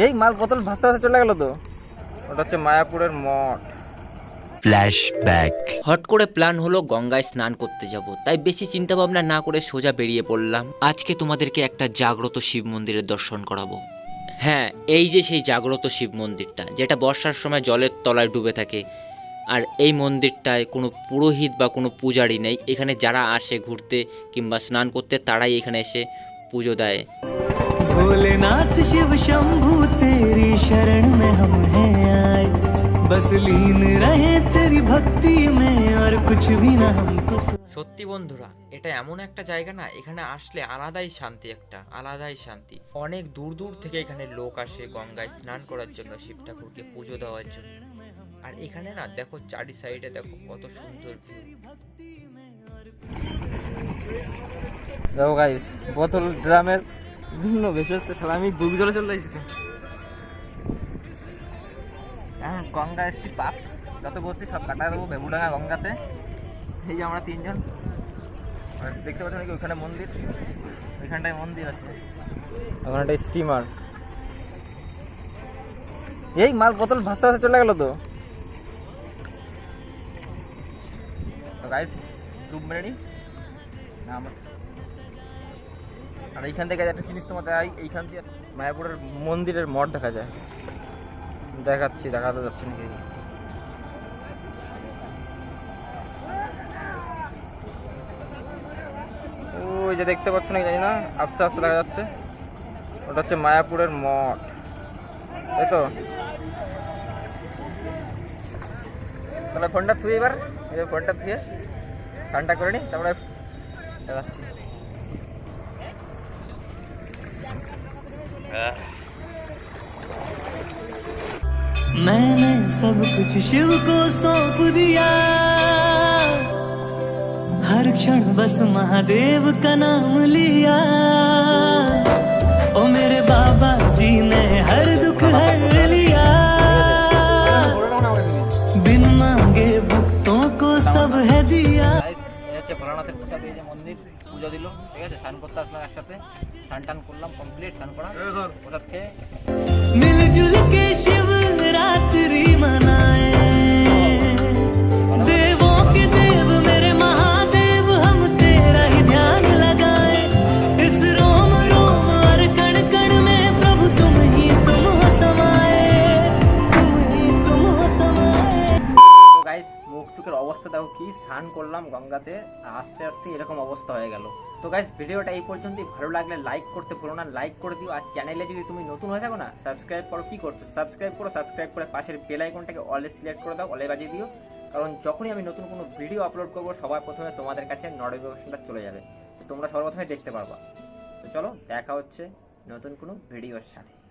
এই মাল বোতল ভাসতে ভাসতে চলে গেল তো। ওটা হচ্ছে মায়াপুরের মঠ। ফ্ল্যাশব্যাক হট করে প্ল্যান হলো গঙ্গায় স্নান করতে যাব তাই বেশি চিন্তা ভাবনা না করে সোজা বেরিয়ে পড়লাম। আজকে তোমাদেরকে একটা জাগ্রত শিব মন্দিরের দর্শন করাবো। হ্যাঁ এই যে সেই জাগ্রত শিব মন্দিরটা যেটা বর্ষার সময় জলের তলায় ডুবে থাকে আর এই মন্দিরটায় কোনো পুরোহিত বা কোনো পূজারি নেই। এখানে যারা আসে ঘুরতে কিংবা স্নান করতে তারাই এখানে এসে পুজো দেয়। भोलेनाथ शिव शंभु तेरी शरण में हम हैं आए बस लीन रहे तेरी भक्ति में और कुछ भी ना हमको सु- সত্যি বন্ধুরা এটা এমন একটা জায়গা না এখানে আসলে আলাদাই শান্তি একটা আলাদাই শান্তি অনেক দূর দূর থেকে এখানে লোক আসে গঙ্গায় স্নান করার জন্য শিব ঠাকুরকে পুজো দেওয়ার জন্য আর এখানে না দেখো চারি সাইডে দেখো কত সুন্দর ভিউ দেখো গাইস বোতল ড্রামের জন্য বেশি হচ্ছে সালা আমি ডুবি জলে চলে যাচ্ছি হ্যাঁ গঙ্গা এসছি পাপ যত বসছি সব কাটা দেবো বেবুডাঙ্গা গঙ্গাতে। এই যে আমরা তিনজন। দেখতে পাচ্ছ নাকি ওইখানে মন্দির? ওইখানটায় মন্দির আছে। ওখানটায় স্টিমার এই মাল বোতল ভাসতে ভাসতে চলে গেল তো। গাইস ডুব মেরে নি না আমার আর এইখান থেকে একটা জিনিস তোমার দেখাই, এইখান থেকে মায়াপুরের মন্দিরের মঠ দেখা যায়। দেখাচ্ছি, দেখাতে যাচ্ছে নাকি? ওই যে দেখতে পাচ্ছ নাকি জানি না? আচ্ছা আচ্ছা দেখা যাচ্ছে। ওটা হচ্ছে মায়াপুরের মঠ। তাই তো? তাহলে ফোনটা থুয়ে এবার ফোনটা থুয়ে স্নানটা করে নি, তারপরে দেখাচ্ছি। मैंने सब कुछ शिव को सौंप दिया। हर क्षण बस महादेव का नाम लिया। ओ मेरे बाबा হচ্ছে ভোলানাথের প্রসাদ এই যে মন্দির পুজো দিল ঠিক আছে? স্নান করতে আসলাম একসাথে স্নান টান করলাম কমপ্লিট স্নান করা প্রসাদ খেয়ে। অবস্থা দেখো কি, স্নান করলাম গঙ্গাতে, আস্তে আস্তে এরকম অবস্থা হয়ে গেল। তো গাইস ভিডিওটা এই পর্যন্তই। ভালো লাগলে লাইক করতে ভুলো না লাইক করে দিও। আর চ্যানেলে যদি তুমি নতুন হয়ে থাকো না সাবস্ক্রাইব করো। কি করছ? সাবস্ক্রাইব করো সাবস্ক্রাইব করে পাশের বেল আইকনটাকে অলে সিলেক্ট করে দাও অলে বাজিয়ে দিও। কারণ যখনই আমি নতুন কোনো ভিডিও আপলোড করব, সবার প্রথমে তোমাদের কাছে নোটিফিকেশনটা চলে যাবে। তো তোমরা সর্বপ্রথমে দেখতে পারবা। তো চলো, দেখা হচ্ছে নতুন কোনো ভিডিওর সাথে।